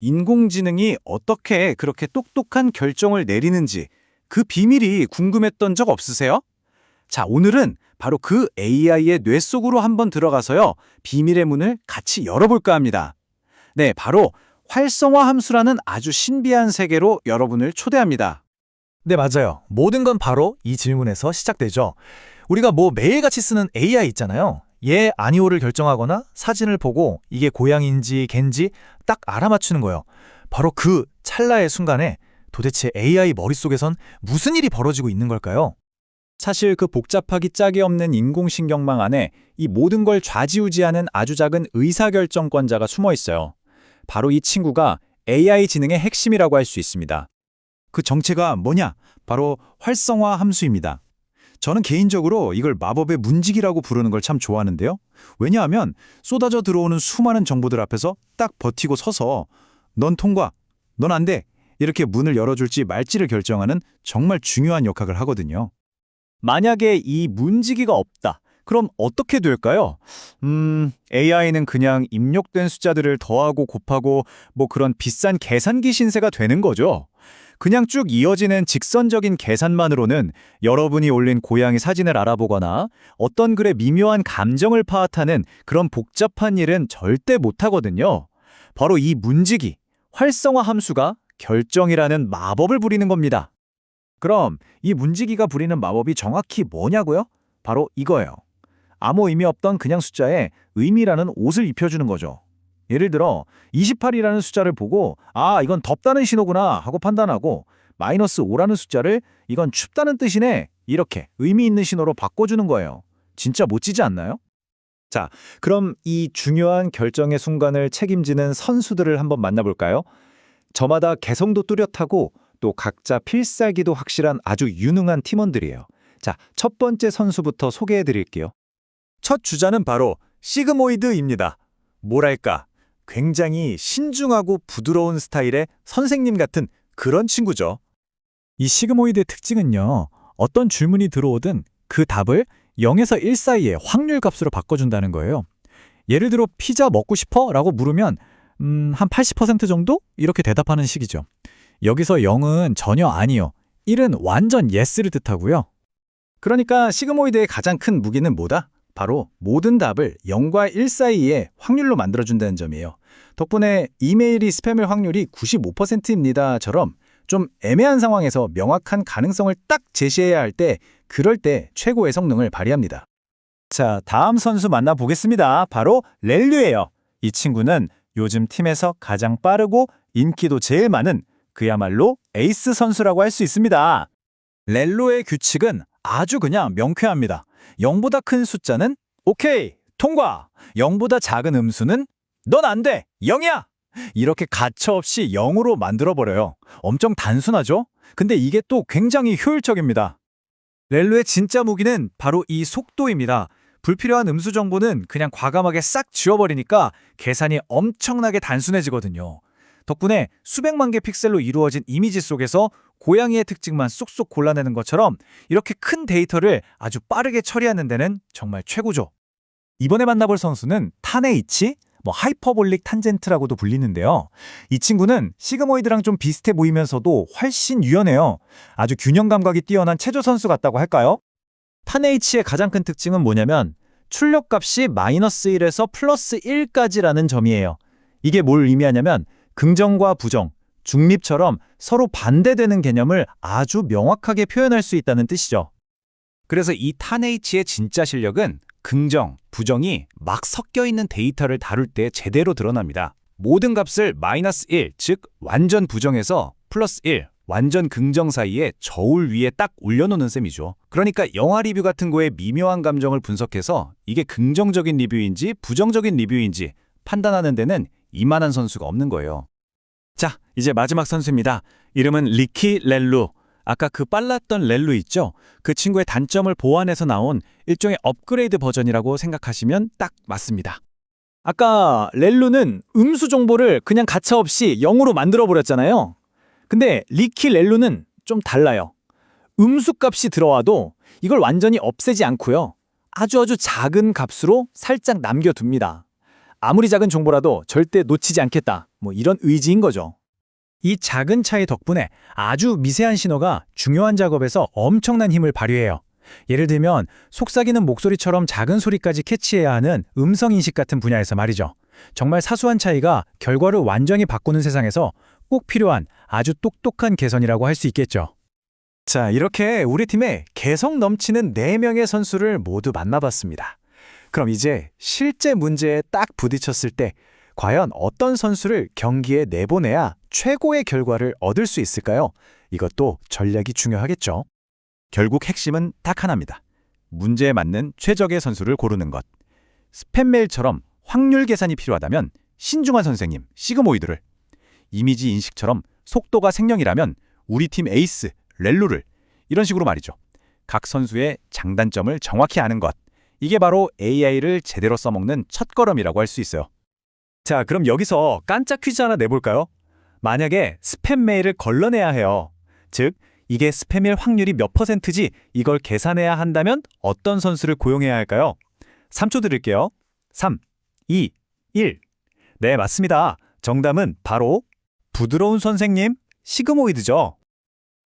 인공지능이 어떻게 그렇게 똑똑한 결정을 내리는지 그 비밀이 궁금했던 적 없으세요? 자, 오늘은 바로 그 AI의 뇌 속으로 한번 들어가서요. 비밀의 문을 같이 열어볼까 합니다. 네, 바로 활성화 함수라는 아주 신비한 세계로 여러분을 초대합니다. 네, 맞아요. 모든 건 바로 이 질문에서 시작되죠. 우리가 뭐 매일같이 쓰는 AI 있잖아요. 얘 아니오를 결정하거나 사진을 보고 이게 고양인지 갠지 딱 알아맞추는 거예요. 바로 그 찰나의 순간에 도대체 AI 머릿속에선 무슨 일이 벌어지고 있는 걸까요? 사실 그 복잡하기 짝이 없는 인공신경망 안에 이 모든 걸 좌지우지하는 아주 작은 의사결정권자가 숨어 있어요. 바로 이 친구가 AI 지능의 핵심이라고 할 수 있습니다. 그 정체가 뭐냐? 바로 활성화 함수입니다. 저는 개인적으로 이걸 마법의 문지기라고 부르는 걸 참 좋아하는데요. 왜냐하면 쏟아져 들어오는 수많은 정보들 앞에서 딱 버티고 서서 넌 통과, 넌 안 돼. 이렇게 문을 열어줄지 말지를 결정하는 정말 중요한 역할을 하거든요. 만약에 이 문지기가 없다. 그럼 어떻게 될까요? 음, AI는 그냥 입력된 숫자들을 더하고 곱하고 뭐 그런 비싼 계산기 신세가 되는 거죠. 그냥 쭉 이어지는 직선적인 계산만으로는 여러분이 올린 고양이 사진을 알아보거나 어떤 글의 미묘한 감정을 파악하는 그런 복잡한 일은 절대 못하거든요. 바로 이 문지기, 활성화 함수가 결정이라는 마법을 부리는 겁니다. 그럼 이 문지기가 부리는 마법이 정확히 뭐냐고요? 바로 이거예요. 아무 의미 없던 그냥 숫자에 의미라는 옷을 입혀주는 거죠. 예를 들어 28이라는 숫자를 보고 아 이건 덥다는 신호구나 하고 판단하고 마이너스 5라는 숫자를 이건 춥다는 뜻이네 이렇게 의미 있는 신호로 바꿔주는 거예요. 진짜 멋지지 않나요? 자, 그럼 이 중요한 결정의 순간을 책임지는 선수들을 한번 만나볼까요? 저마다 개성도 뚜렷하고 또 각자 필살기도 확실한 아주 유능한 팀원들이에요. 자, 첫 번째 선수부터 소개해 드릴게요. 첫 주자는 바로 시그모이드입니다. 뭐랄까, 굉장히 신중하고 부드러운 스타일의 선생님 같은 그런 친구죠. 이 시그모이드의 특징은요, 어떤 질문이 들어오든 그 답을 0에서 1 사이의 확률 값으로 바꿔준다는 거예요. 예를 들어 피자 먹고 싶어? 라고 물으면 음, 한 80% 정도? 이렇게 대답하는 식이죠. 여기서 0은 전혀 아니요. 1은 완전 예스를 뜻하고요. 그러니까 시그모이드의 가장 큰 무기는 뭐다? 바로 모든 답을 0과 1 사이의 확률로 만들어준다는 점이에요. 덕분에 이메일이 스팸일 확률이 95%입니다처럼 좀 애매한 상황에서 명확한 가능성을 딱 제시해야 할 때 그럴 때 최고의 성능을 발휘합니다. 자, 다음 선수 만나보겠습니다. 바로 렐류예요. 이 친구는 요즘 팀에서 가장 빠르고 인기도 제일 많은 그야말로 에이스 선수라고 할 수 있습니다. 렐로의 규칙은 아주 그냥 명쾌합니다. 0보다 큰 숫자는 오케이, 통과. 0보다 작은 음수는 넌 안 돼, 0이야. 이렇게 가차없이 0으로 만들어버려요. 엄청 단순하죠? 근데 이게 또 굉장히 효율적입니다. 렐로의 진짜 무기는 바로 이 속도입니다. 불필요한 음수 정보는 그냥 과감하게 싹 지워버리니까 계산이 엄청나게 단순해지거든요. 덕분에 수백만 개 픽셀로 이루어진 이미지 속에서 고양이의 특징만 쏙쏙 골라내는 것처럼 이렇게 큰 데이터를 아주 빠르게 처리하는 데는 정말 최고죠. 이번에 만나볼 선수는 타네이치, 뭐 하이퍼볼릭 탄젠트라고도 불리는데요. 이 친구는 시그모이드랑 좀 비슷해 보이면서도 훨씬 유연해요. 아주 균형 감각이 뛰어난 체조 선수 같다고 할까요? 타네이치의 가장 큰 특징은 뭐냐면 출력값이 마이너스 1에서 플러스 1까지라는 점이에요. 이게 뭘 의미하냐면 긍정과 부정, 중립처럼 서로 반대되는 개념을 아주 명확하게 표현할 수 있다는 뜻이죠. 그래서 이 타네이치의 진짜 실력은 긍정, 부정이 막 섞여 있는 데이터를 다룰 때 제대로 드러납니다. 모든 값을 마이너스 1, 즉 완전 부정에서 플러스 1, 완전 긍정 사이에 저울 위에 딱 올려놓는 셈이죠. 그러니까 영화 리뷰 같은 거에 미묘한 감정을 분석해서 이게 긍정적인 리뷰인지 부정적인 리뷰인지 판단하는 데는 이만한 선수가 없는 거예요. 자, 이제 마지막 선수입니다. 이름은 리키 렐루. 아까 그 빨랐던 렐루 있죠? 그 친구의 단점을 보완해서 나온 일종의 업그레이드 버전이라고 생각하시면 딱 맞습니다. 아까 렐루는 음수 정보를 그냥 가차없이 0으로 만들어 버렸잖아요. 근데 리키 렐루는 좀 달라요. 음수 값이 들어와도 이걸 완전히 없애지 않고요. 아주 아주 작은 값으로 살짝 남겨둡니다. 아무리 작은 정보라도 절대 놓치지 않겠다. 뭐 이런 의지인 거죠. 이 작은 차이 덕분에 아주 미세한 신호가 중요한 작업에서 엄청난 힘을 발휘해요. 예를 들면 속삭이는 목소리처럼 작은 소리까지 캐치해야 하는 음성 인식 같은 분야에서 말이죠. 정말 사소한 차이가 결과를 완전히 바꾸는 세상에서 꼭 필요한 아주 똑똑한 개선이라고 할 수 있겠죠. 자, 이렇게 우리 팀에 개성 넘치는 4명의 선수를 모두 만나봤습니다. 그럼 이제 실제 문제에 딱 부딪혔을 때 과연 어떤 선수를 경기에 내보내야 최고의 결과를 얻을 수 있을까요? 이것도 전략이 중요하겠죠. 결국 핵심은 딱 하나입니다. 문제에 맞는 최적의 선수를 고르는 것. 스팸 메일처럼 확률 계산이 필요하다면 신중한 선생님, 시그모이드를. 이미지 인식처럼 속도가 생명이라면 우리 팀 에이스, 렐루를. 이런 식으로 말이죠. 각 선수의 장단점을 정확히 아는 것. 이게 바로 AI를 제대로 써먹는 첫걸음이라고 할 수 있어요. 자, 그럼 여기서 깜짝 퀴즈 하나 내볼까요? 만약에 스팸 메일을 걸러내야 해요. 즉, 이게 스팸일 확률이 몇 퍼센트지 이걸 계산해야 한다면 어떤 선수를 고용해야 할까요? 3초 드릴게요. 3, 2, 1. 네, 맞습니다. 정답은 바로 부드러운 선생님 시그모이드죠.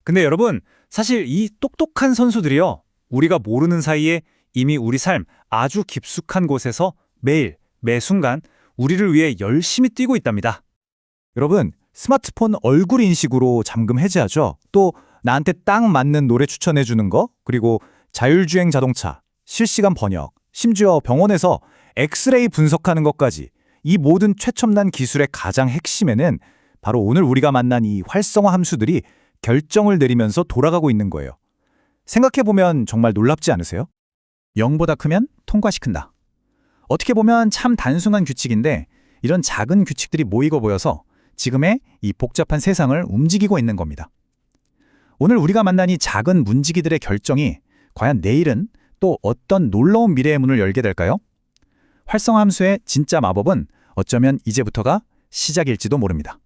근데 여러분, 사실 이 똑똑한 선수들이요. 우리가 모르는 사이에 이미 우리 삶 아주 깊숙한 곳에서 매일, 매 순간 우리를 위해 열심히 뛰고 있답니다. 여러분, 스마트폰 얼굴 인식으로 잠금 해제하죠. 또 나한테 딱 맞는 노래 추천해 주는 거, 그리고 자율주행 자동차, 실시간 번역, 심지어 병원에서 엑스레이 분석하는 것까지 이 모든 최첨단 기술의 가장 핵심에는 바로 오늘 우리가 만난 이 활성화 함수들이 결정을 내리면서 돌아가고 있는 거예요. 생각해 보면 정말 놀랍지 않으세요? 0보다 크면 통과시킨다. 어떻게 보면 참 단순한 규칙인데 이런 작은 규칙들이 모이고 보여서 지금의 이 복잡한 세상을 움직이고 있는 겁니다. 오늘 우리가 만난 이 작은 문지기들의 결정이 과연 내일은 또 어떤 놀라운 미래의 문을 열게 될까요? 활성함수의 진짜 마법은 어쩌면 이제부터가 시작일지도 모릅니다.